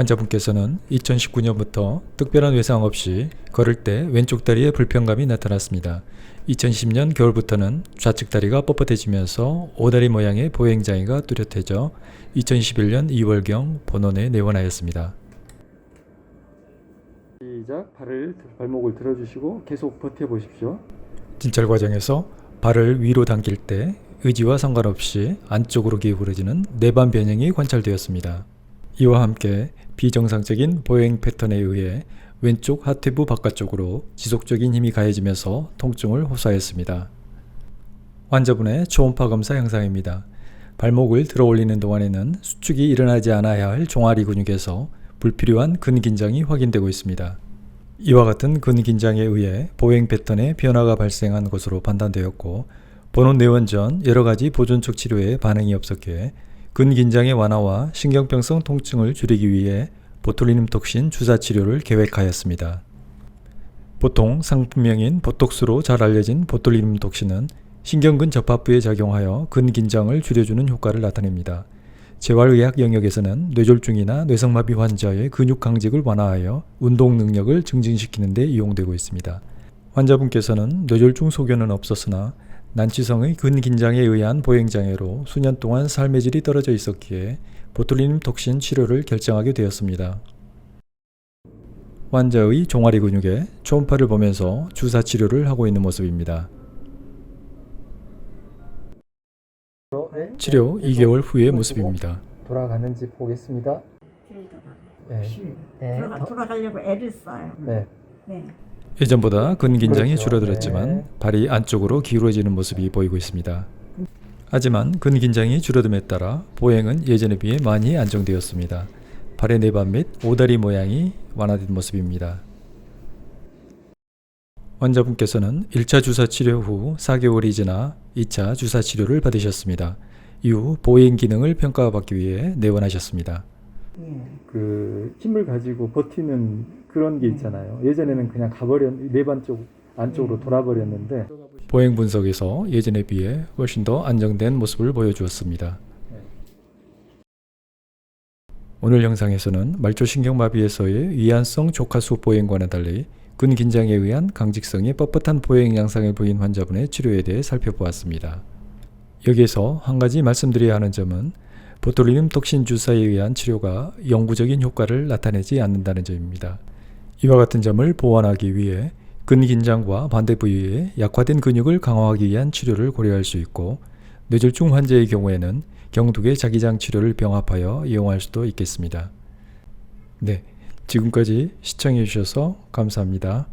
환자분께서는 2019년부터 특별한 외상 없이 걸을 때 왼쪽 다리에 불편감이 나타났습니다. 2010년 겨울부터는 좌측 다리가 뻣뻣해지면서 오다리 모양의 보행장애가 뚜렷해져 2021년 2월경 본원에 내원하였습니다. 시작 발을 발목을 들어주시고 계속 버텨 보십시오. 진찰 과정에서 발을 위로 당길 때 의지와 상관없이 안쪽으로 기울어지는 내반 변형이 관찰되었습니다. 이와 함께 비정상적인 보행 패턴에 의해 왼쪽 하태부 바깥쪽으로 지속적인 힘이 가해지면서 통증을 호소하였습니다. 환자분의 초음파 검사 영상입니다. 발목을 들어 올리는 동안에는 수축이 일어나지 않아야 할 종아리 근육에서 불필요한 근긴장이 확인되고 있습니다. 이와 같은 근긴장에 의해 보행 패턴에 변화가 발생한 것으로 판단되었고 본원 내원 전 여러 가지 보존적 치료에 반응이 없었기에 근긴장의 완화와 신경병성 통증을 줄이기 위해 보툴리눔 톡신 주사 치료를 계획하였습니다. 보통 상품명인 보톡스로 잘 알려진 보툴리눔 톡신은 신경근 접합부에 작용하여 근긴장을 줄여주는 효과를 나타냅니다. 재활의학 영역에서는 뇌졸중이나 뇌성마비 환자의 근육 강직을 완화하여 운동 능력을 증진시키는 데 이용되고 있습니다. 환자분께서는 뇌졸중 소견은 없었으나 난치성의 근긴장에 의한 보행장애로 수년 동안 삶의 질이 떨어져 있었기에 보툴리눔 톡신 치료를 결정하게 되었습니다. 환자의 종아리 근육에 초음파를 보면서 주사 치료를 하고 있는 모습입니다. 네, 치료 네, 2개월 후의 모습입니다. 돌아가는지 보겠습니다. 네, 네, 돌아가, 더- 돌아가려고 애를 써요. 네, 네. 예전보다 근긴장이 그렇죠. 줄어들었지만 네. 발이 안쪽으로 기울어지는 모습이 보이고 있습니다. 하지만 근긴장이 줄어듦에 따라 보행은 예전에 비해 많이 안정되었습니다. 발의 내반 및 오다리 모양이 완화된 모습입니다. 환자분께서는 1차 주사 치료 후 4개월이 지나 2차 주사 치료를 받으셨습니다. 이후 보행 기능을 평가받기 위해 내원하셨습니다. 예. 그 힘을 가지고 버티는 그런 게 있잖아요. 예전에는 그냥 가버렸 내반 쪽 안쪽으로 돌아버렸는데 보행 분석에서 예전에 비해 훨씬 더 안정된 모습을 보여주었습니다. 오늘 영상에서는 말초신경마비에서의 위안성 조카수 보행과는 달리 근 긴장에 의한 강직성의 뻣뻣한 보행 양상을 보인 환자분의 치료에 대해 살펴보았습니다. 여기에서 한 가지 말씀드려야 하는 점은 보톨리눔 톡신 주사에 의한 치료가 영구적인 효과를 나타내지 않는다는 점입니다. 이와 같은 점을 보완하기 위해 근긴장과 반대 부위의 약화된 근육을 강화하기 위한 치료를 고려할 수 있고 뇌졸중 환자의 경우에는 경두계 자기장 치료를 병합하여 이용할 수도 있겠습니다. 네, 지금까지 시청해 주셔서 감사합니다.